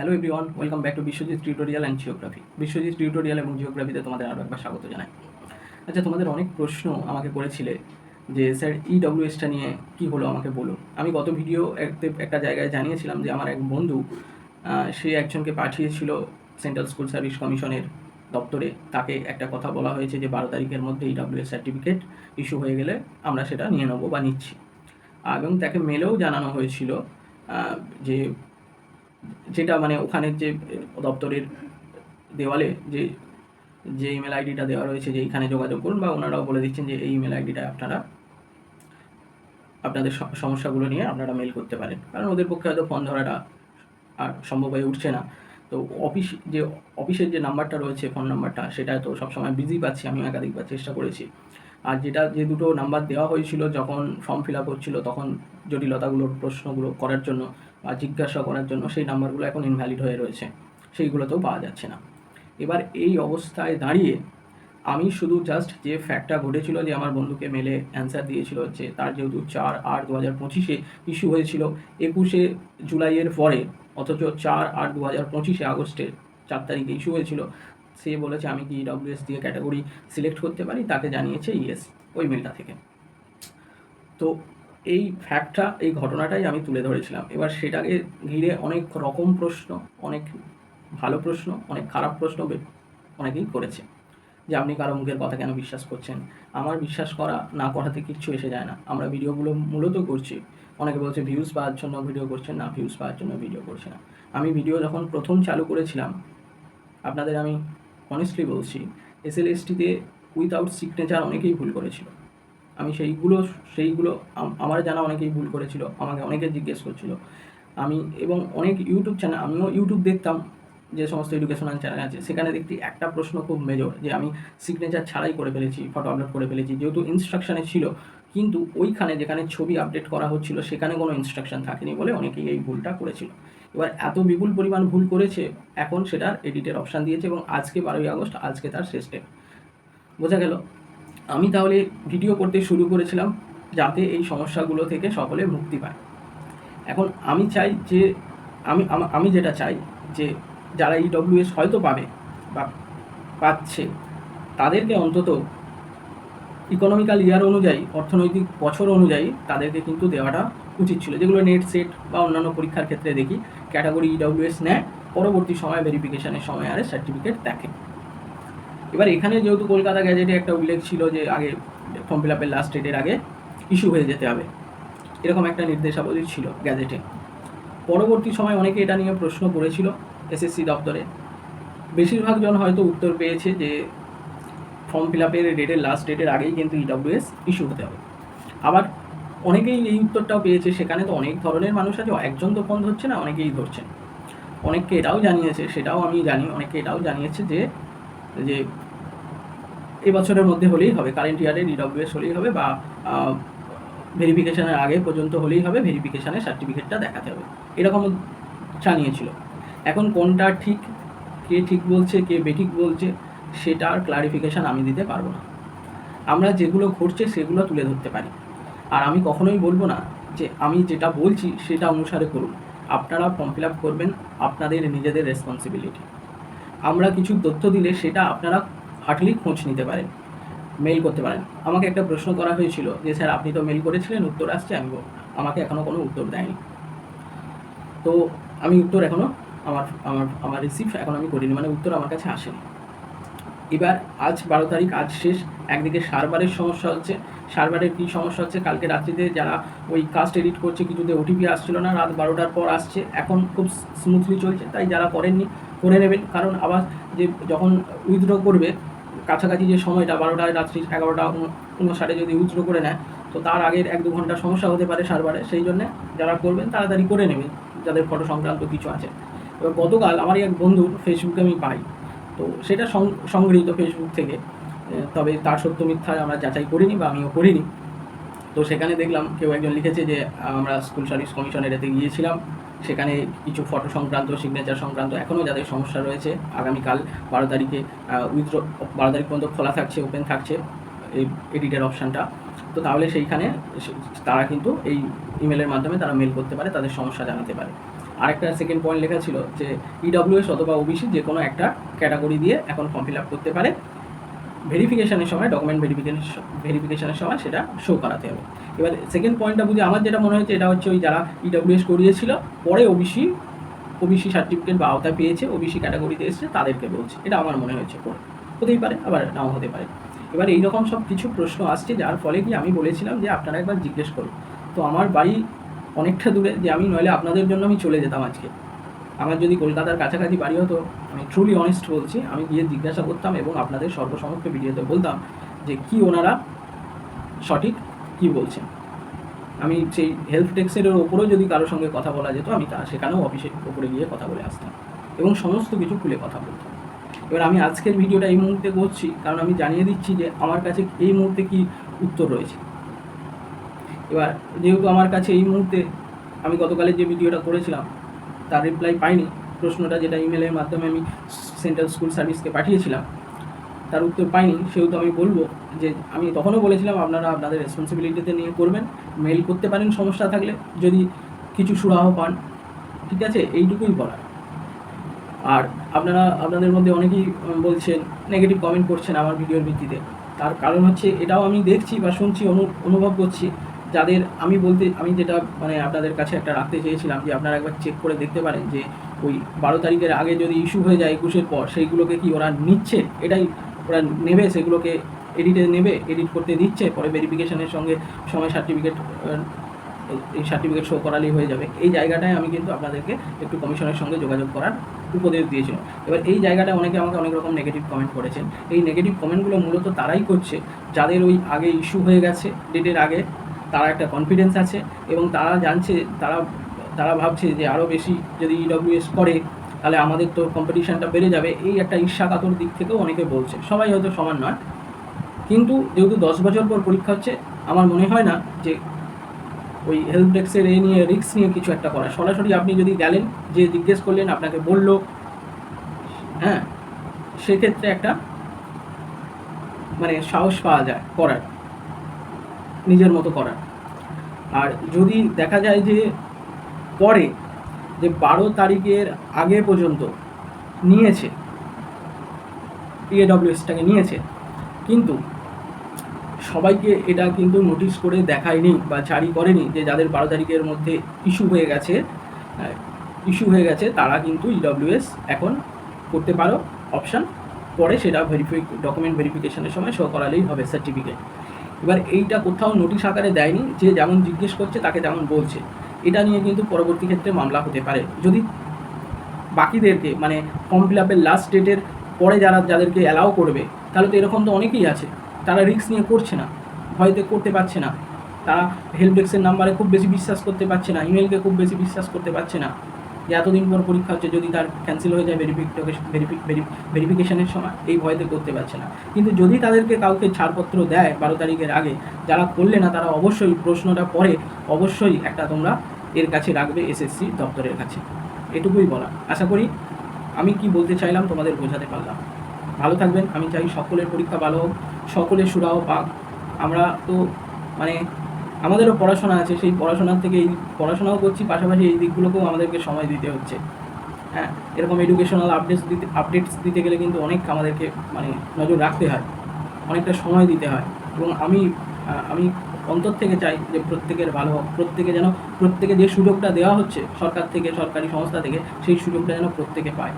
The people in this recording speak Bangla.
Hello everyone welcome back to Biswajit tutorial and geography Biswajit tutorial এবং জিওগ্রাফিতে তোমাদের আরও একবার স্বাগত জানাই। আচ্ছা তোমাদের অনেক প্রশ্ন আমাকে করেছিলে যে, স্যার ইডব্লিউএসটা নিয়ে কি হলো আমাকে বলুন? আমি গত ভিডিও একটা জায়গায় জানিয়েছিলাম যে, আমার এক বন্ধু সে একজনকে পাঠিয়েছিল সেন্ট্রাল স্কুল সার্ভিস কমিশনের দপ্তরে। তাকে একটা কথা বলা হয়েছে যে, বারো তারিখের মধ্যে ইডব্লিউএস সার্টিফিকেট ইস্যু হয়ে গেলে আমরা সেটা নিয়ে নেব বা নিচ্ছি। এবং তাকে মেলেও জানানো হয়েছিল যে যেটা মানে ওখানের যে দপ্তরের দেওয়ালে যে যে ইমেল আইডিটা দেওয়া রয়েছে, যে এইখানে যোগাযোগ করুন বা ওনারাও বলে দিচ্ছেন যে এই ইমেল আইডিটা আপনারা আপনাদের সমস্যাগুলো নিয়ে আপনারা মেল করতে পারেন। কারণ ওদের পক্ষে হয়তো ফোন ধরাটা আর সম্ভব হয়ে উঠছে না। তো অফিস যে অফিসের যে নাম্বারটা রয়েছে ফোন নাম্বারটা সেটা তো সবসময় বিজি পাচ্ছি, আমিও একাধিকবার চেষ্টা করেছি। আর যেটা, যে দুটো নাম্বার দেওয়া হয়েছিল, যখন ফর্ম ফিল আপ হচ্ছিল, তখন জটিলতাগুলোর প্রশ্নগুলো করার জন্য জিজ্ঞাসা করার জন্য সেই নাম্বারগুলো এখন ইনভ্যালিড হয়ে রয়েছে। সেইগুলোতেও পাওয়া যাচ্ছে না। এবার এই অবস্থায় দাঁড়িয়ে আমি শুধু জাস্ট যে ফ্যাক্টটা ঘটেছিল যে আমার বন্ধুকে মেলে অ্যান্সার দিয়েছিল যে তার যেহেতু চার আট দু হাজার পঁচিশে ইস্যু হয়েছিল, একুশে জুলাইয়ের পরে, অথচ চার আট দু হাজার পঁচিশে আগস্টের চার তারিখে ইস্যু হয়েছিল, সে বলেছে আমি কি ডব্লিউএস দিয়ে ক্যাটাগরি সিলেক্ট করতে পারি? তাকে জানিয়েছে ইয়েস ওই মেলটা থেকে। তো এই ফ্যাক্টটা এই ঘটনাটাই আমি তুলে ধরেছিলাম। এবার সেটাকে ঘিরে অনেক রকম প্রশ্ন, অনেক ভালো প্রশ্ন, অনেক খারাপ প্রশ্ন অনেকেই করেছে। যে আপনি কারও মুখের কথা কেন বিশ্বাস করছেন? আমার বিশ্বাস করা, না করাতে কিচ্ছু এসে যায় না। আমরা ভিডিওগুলো মূলত করছি। অনেকে বলছে ভিউজ পাওয়ার জন্য ভিডিও করছেন, না ভিউজ পাওয়ার জন্য ভিডিও করছে না। আমি ভিডিও যখন প্রথম চালু করেছিলাম, আপনাদের আমি অনেস্টলি বলছি এস এল এসটিতে উইথাউট সিগনেচার অনেকেই ভুল করেছিল। আমি সেইগুলো সেইগুলো আমার জানা অনেকেই ভুল করেছিল, আমাকে অনেকে জিজ্ঞেস করছিল। আমি এবং অনেক ইউটিউব চ্যানেল, আমিও ইউটিউব দেখতাম যে সমস্ত এডুকেশনাল চ্যানেল আছে, সেখানে দেখতে একটা প্রশ্ন খুব মেজর যে আমি সিগনেচার ছাড়াই করে ফেলেছি ফটো আপলোড করে ফেলেছি, যেহেতু ইনস্ট্রাকশানে ছিল, কিন্তু ওইখানে যেখানে ছবি আপডেট করা হচ্ছিল, সেখানে কোনো ইনস্ট্রাকশন থাকেনি বলে অনেকেই এই ভুলটা করেছিল। এবার এত বিপুল পরিমাণ ভুল করেছে, এখন সেটার এডিটের অপশান দিয়েছে এবং আজকে বারোই আগস্ট, আজকে তার শেষ ডেট বোঝা গেল? আমি তাহলে ভিডিও করতে শুরু করেছিলাম যাতে এই সমস্যাগুলো থেকে সকলে মুক্তি পায়। এখন আমি চাই যে, আমি আমি যেটা চাই যে, যারা ইডব্লিউএস হয়তো পাবে বা পাচ্ছে, তাদেরকে অন্তত ইকোনমিক্যাল ইয়ার অনুযায়ী, অর্থনৈতিক বছর অনুযায়ী তাদেরকে কিন্তু দেওয়াটা উচিত ছিল। যেগুলো নেট সেট বা অন্যান্য পরীক্ষার ক্ষেত্রে দেখি ক্যাটাগরি ইডব্লিউএস নেয়, পরবর্তী সময় ভেরিফিকেশনের সময় আরে সার্টিফিকেট দেখে। এবার এখানে যেহেতু কলকাতা গ্যাজেটে একটা উল্লেখ ছিল যে আগে ফর্ম ফিল আপের লাস্ট ডেটের আগে ইস্যু হয়ে যেতে হবে, এরকম একটা নির্দেশাবলী ছিল গ্যাজেটে। পরবর্তী সময় অনেকে এটা নিয়ে প্রশ্ন করেছিল এসএসসি দপ্তরে। বেশিরভাগ জন হয়তো উত্তর পেয়েছে যে ফর্ম ফিল আপের ডেটের লাস্ট ডেটের আগেই কিন্তু ইডব্লিউএস ইস্যু হতে হবে। আবার অনেকেই এই উত্তরটাও পেয়েছে, সেখানে তো অনেক ধরনের মানুষ আছে, একজন তো ফোন ধরছে না, অনেকেই ধরছেন অনেককে এটাও জানিয়েছে, সেটাও আমি জানি, অনেকে এটাও জানিয়েছে যে যে এবছরের মধ্যে হলেই হবে। কারেন্ট ইয়ারের ইডব্লিউএস হলেই হবে বা ভেরিফিকেশানের আগে পর্যন্ত হলেই হবে ভেরিফিকেশনের সার্টিফিকেটটা দেখাতে হবে। এরকম জানিয়েছিল। এখন কোনটা ঠিক, কে ঠিক বলছে, কে বেঠিক বলছে সেটার ক্লারিফিকেশান আমি দিতে পারব না। আমরা যেগুলো ঘটছে সেগুলো তুলে ধরতে পারি। আর আমি কখনোই বলব না যে আমি যেটা বলছি সেটা অনুসারে করুন। আপনারা ফর্ম ফিল আপ করবেন, আপনাদের নিজেদের রেসপন্সিবিলিটি আমরা কিছু তথ্য দিলে সেটা আপনারা হার্টলি খোঁজ নিতে পারেন মেল করতে পারেন। আমাকে একটা প্রশ্ন করা হয়েছিল যে, স্যার, আপনি তো মেল করেছিলেন, উত্তর আসছে, আমি আমাকে এখনও কোনো উত্তর দেয়নি। তো আমি উত্তর এখনও আমার আমার আমার রিসিভ এখন আমি করিনি মানে উত্তর আমার কাছে আসেনি। এবার আজ বারো তারিখ, আজ শেষ, একদিকে সার্ভারের সমস্যা হচ্ছে। সার্ভারের কী সমস্যা হচ্ছে? কালকে রাত্রিতে যারা ওই কাস্ট এডিট করছে, কিছুতে ওটিপি আসছিল না, রাত বারোটার পর আসছে। এখন খুব স্মুথলি চলছে, তাই যারা করেননি, করে নেবেন। কারণ আবার যে যখন উইথড্র করবে কাছাকাছি যে সময়টা বারোটায় রাত্রি এগারোটা উনষাটে যদি উইথড্র করে নেয়, তো তার আগের এক দু ঘণ্টা সমস্যা হতে পারে সার্ভারে। সেই জন্যে যারা করবেন, তাড়াতাড়ি করে নেবেন, যাদের ফটো সংক্রান্ত কিছু আছে। এবার গতকাল আমার এক বন্ধুর ফেসবুকে আমি পাই। তো সেটা সংগৃহীত ফেসবুক থেকে। তবে তার সত্য মিথ্যা আমরা যাচাই করিনি বা আমিও করিনি। তো সেখানে দেখলাম কেউ একজন লিখেছে যে, আমরা স্কুল সার্ভিস কমিশনের এতে গিয়েছিলাম। সেখানে কিছু ফটো সংক্রান্ত সিগনেচার সংক্রান্ত এখনও যাদের সমস্যা রয়েছে, আগামীকাল বারো তারিখে উইথড্র বারো তারিখ পর্যন্ত খোলা থাকছে ওপেন থাকছে, এই এডিটের অপশানটা তো তাহলে সেইখানে তারা কিন্তু এই ইমেলের মাধ্যমে তারা মেল করতে পারে, তাদের সমস্যা জানাতে পারে। আরেকটা সেকেন্ড পয়েন্ট লেখা ছিল যে ইডব্লিউএস অথবা ওবিসি যে কোনো একটা ক্যাটাগরি দিয়ে এখন ফর্ম ফিল আপ করতে পারে। ভেরিফিকেশনের সময় ডকুমেন্ট ভেরিফিকেশন ভেরিফিকেশনের সময় সেটা শো করাতে হবে। এবার সেকেন্ড পয়েন্টটা বুঝে আমার যেটা মনে হয়েছে, এটা হচ্ছে ওই যারা ইডব্লিউএস করিয়েছিল, পরে ওবিসি ওবিসি সার্টিফিকেট বা আওতা পেয়েছে ওবিসি ক্যাটাগরিতে এসেছে, তাদেরকে বলছে। এটা আমার মনে হয়েছে। হতেই পারে, আবার নাও হতে পারে। এবার এইরকম সব কিছু প্রশ্ন আসছে, যার ফলে কি আমি বলেছিলাম যে আপনারা একবার জিজ্ঞেস করুন। তো আমার বাড়ি অনেকটা দূরে, যে আমি নইলে আপনাদের জন্য আমি চলে যেতাম আজকে। আমার যদি কলকাতার কাছাকাছি বাড়ি হতো, আমি ট্রুলি অনেস্ট বলছি, আমি গিয়ে জিজ্ঞাসা করতাম এবং আপনাদের সর্বসমক্ষে ভিডিওতে বলতাম যে কি ওনারা সঠিক কি বলছেন। আমি সেই হেলথ টেক্সের ওপরেও যদি কারোর সঙ্গে কথা বলা যেত, আমি তা সেখানেও অফিসের ওপরে গিয়ে কথা বলে আসতাম এবং সমস্ত কিছু খুলে কথা বলতাম। এবার আমি আজকের ভিডিওটা এই মুহূর্তে করছি, কারণ আমি জানিয়ে দিচ্ছি যে আমার কাছে এই মুহূর্তে কি উত্তর রয়েছে। এবার যেহেতু আমার কাছে এই মুহূর্তে আমি গতকালের যে ভিডিওটা করেছিলাম তার রিপ্লাই পাইনি। প্রশ্নটা যেটা ইমেলের মাধ্যমে আমি সেন্ট্রাল স্কুল সার্ভিসকে পাঠিয়েছিলাম, তার উত্তর পাইনি। সেহেতু আমি বলব যে, আমি তখনও বলেছিলাম, আপনারা আপনাদের রেসপন্সিবিলিটিতে নিয়ে করবেন। মেল করতে পারেন, সমস্যা থাকলে। যদি কিছু সুরাহ পান, ঠিক আছে? এইটুকুই বলার। আর আপনারা, আপনাদের মধ্যে অনেকেই বলছেন নেগেটিভ কমেন্ট করছেন আমার ভিডিওর ভিত্তিতে। তার কারণ হচ্ছে, এটাও আমি দেখছি বা শুনছি, অনু, অনুভব করছি। যাদের আমি বলতে, আমি যেটা মানে আপনাদের কাছে একটা রাখতে চেয়েছিলাম যে আপনারা একবার চেক করে দেখতে পারেন যে ওই বারো তারিখের আগে যদি ইস্যু হয়ে যায় একুশের পর, সেইগুলোকে কি ওরা নিচ্ছে? এটাই ওরা নেবে, সেগুলোকে এডিটে নেবে এডিট করতে দিচ্ছে, পরে ভেরিফিকেশনের সঙ্গে সময় সার্টিফিকেট এই সার্টিফিকেট শো করালেই হয়ে যাবে। এই জায়গাটায় আমি কিন্তু আপনাদেরকে একটু কমিশনের সঙ্গে যোগাযোগ করার উপদেশ দিয়েছিলাম। এবার এই জায়গাটা অনেকে আমাকে অনেক রকম নেগেটিভ কমেন্ট করেছেন। এই নেগেটিভ কমেন্টগুলো মূলত তারাই করছে, যাদের ওই আগে ইস্যু হয়ে গেছে ডেটের আগে তারা একটা কনফিডেন্স আছে এবং তারা জানছে, তারা তারা ভাবছে যে আরও বেশি যদি ইডব্লিউএস করে, তাহলে আমাদের তো কম্পিটিশানটা বেড়ে যাবে। এই একটা ঈর্ষাকাতর দিক থেকেও অনেকে বলছে। সবাই হয়তো সমান নয়। কিন্তু যেহেতু দশ বছর পর পরীক্ষা হচ্ছে, আমার মনে হয় না যে ওই হেল্প ডেস্কের এ নিয়ে রিস্ক নিয়ে কিছু একটা করা। সরাসরি আপনি যদি গেলেন, যে জিজ্ঞেস করলেন, আপনাকে বলল হ্যাঁ সেক্ষেত্রে একটা মানে সাহস পাওয়া যায় করার। নিজের মতো করার। আর যদি দেখা যায় যে পরে যে বারো তারিখের আগে পর্যন্ত নিয়েছে পিএডব্লিউএসটাকে নিয়েছে, কিন্তু সবাইকে এটা কিন্তু নোটিশ করে দেখায়নি বা জারি করেনি যে যাদের বারো তারিখের মধ্যে ইস্যু হয়ে গেছে ইস্যু হয়ে গেছে, তারা কিন্তু ইডব্লিউএস এখন করতে পারো অপশান পরে সেটা ভেরিফাই ডকুমেন্ট ভেরিফিকেশনের সময় শো করালেই হবে সার্টিফিকেট এবার এইটা কোথাও নোটিশ আকারে দেয়নি, যে যেমন জিজ্ঞেস করছে তাকে যেমন বলছে। এটা নিয়ে কিন্তু পরবর্তী ক্ষেত্রে মামলা হতে পারে। যদি বাকিদেরকে মানে ফর্ম ফিল আপের লাস্ট ডেটের পরে যারা, যাদেরকে অ্যালাউ করবে, তাহলে তো এরকম তো অনেকেই আছে। তারা রিস্ক নিয়ে করছে না, ভয়তে করতে পারছে না। তারা হেল্প ডেস্কের নাম্বারে খুব বেশি বিশ্বাস করতে পারছে না ইমেলকে খুব বেশি বিশ্বাস করতে পারছে না। যে এতদিন পর পরীক্ষা হচ্ছে, যদি তার ক্যান্সেল হয়ে যায় ভেরিফিকেশন ভেরিফিকেশনের সময়, এই ভয়তে করতে পারছে না। কিন্তু যদি তাদেরকে কাউকে ছাড়পত্র দেয় বারো তারিখের আগে, যারা করলে না, তারা অবশ্যই প্রশ্নটা পরে অবশ্যই একটা তোমরা এর কাছে রাখবে এসএসসি দপ্তরের কাছে। এটুকুই বলা। আশা করি আমি কি বলতে চাইলাম তোমাদের বোঝাতে পারলাম। ভালো থাকবেন। আমি চাই সকলের পরীক্ষা ভালো হোক, সকলের সুরাহ পাক। আমরা তো মানে আমাদেরও পড়াশোনা আছে, সেই পড়াশোনার থেকে এই পড়াশোনাও করছি, পাশাপাশি এই দিকগুলোকেও আমাদেরকে সময় দিতে হচ্ছে। হ্যাঁ এরকম এডুকেশনাল আপডেটস দিতে আপডেটস দিতে গেলে কিন্তু অনেক আমাদেরকে মানে নজর রাখতে হয়, অনেকটা সময় দিতে হয়। এবং আমি আমি অন্তর থেকে চাই যে প্রত্যেকের ভালো হোক, প্রত্যেকে যেন, প্রত্যেকে যে সুযোগটা দেওয়া হচ্ছে সরকার থেকে, সরকারি সংস্থা থেকে, সেই সুযোগটা যেন প্রত্যেকে পায়।